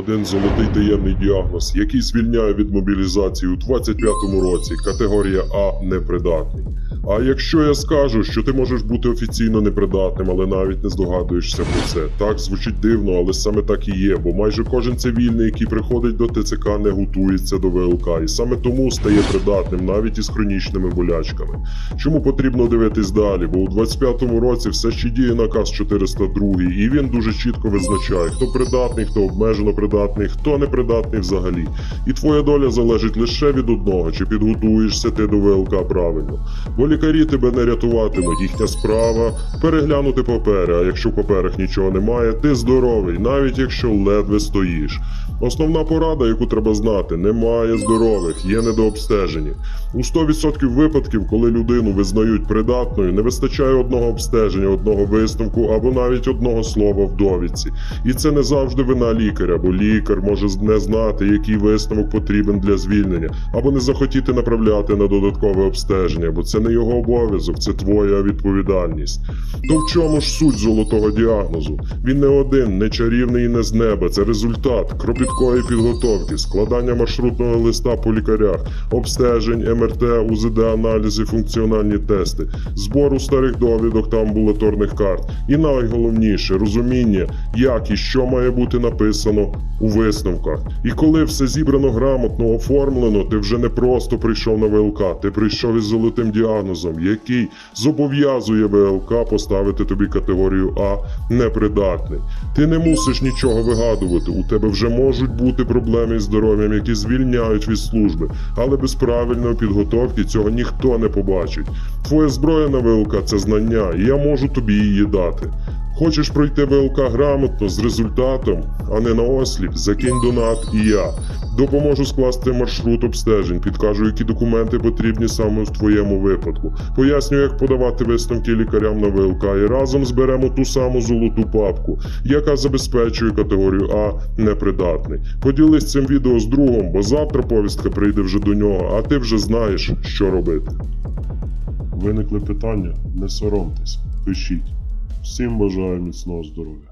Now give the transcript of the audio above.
Один золотий таємний діагноз, який звільняє від мобілізації у 25-му році. Категорія А непридатний. А якщо я скажу, що ти можеш бути офіційно непридатним, але навіть не здогадуєшся про це. Так звучить дивно, але саме так і є, бо майже кожен цивільний, який приходить до ТЦК, не готується до ВЛК, і саме тому стає придатним навіть із хронічними болячками. Чому потрібно дивитись далі? Бо у 25-му році все ще діє наказ 402, і він дуже чітко визначає, хто придатний, хто обмежено придатний, хто непридатний взагалі. І твоя доля залежить лише від одного, чи підготуєшся ти до ВЛК правильно. Бо лікарі тебе не рятуватимуть, їхня справа переглянути папери. А якщо в паперах нічого немає, ти здоровий, навіть якщо ледве стоїш. Основна порада, яку треба знати, немає здорових, є недообстежені. У 100% випадків, коли людину визнають придатною, не вистачає одного обстеження, одного висновку або навіть одного слова в довідці. І це не завжди вина лікаря, бо лікар може не знати, який висновок потрібен для звільнення, або не захотіти направляти на додаткове обстеження, бо це не його обов'язок, це твоя відповідальність. То в чому ж суть золотого діагнозу? Він не один, не чарівний і не з неба. Це результат кропіткої підготовки, складання маршрутного листа по лікарях, обстежень, МРТ, УЗД аналізи, функціональні тести, збору старих довідок та амбулаторних карт. І найголовніше розуміння, як і що має бути написано у висновках. І коли все зібрано грамотно, оформлено, ти вже не просто прийшов на ВЛК, ти прийшов із золотим діагнозом, який зобов'язує ВЛК поставити тобі категорію А непридатний. Ти не мусиш нічого вигадувати. У тебе вже можуть бути проблеми із здоров'ям, які звільняють від служби, але без правильної підготовки цього ніхто не побачить. Твоя зброя на ВЛК це знання, і я можу тобі її дати. Хочеш пройти ВЛК грамотно з результатом, а не на осліп, закинь донат і я. Допоможу скласти маршрут обстежень, підкажу, які документи потрібні саме в твоєму випадку. Поясню, як подавати висновки лікарям на ВЛК і разом зберемо ту саму золоту папку, яка забезпечує категорію А непридатний. Поділись цим відео з другом, бо завтра повістка прийде вже до нього, а ти вже знаєш, що робити. Виникли питання? Не соромтесь, пишіть. Всім бажаю міцного здоров'я.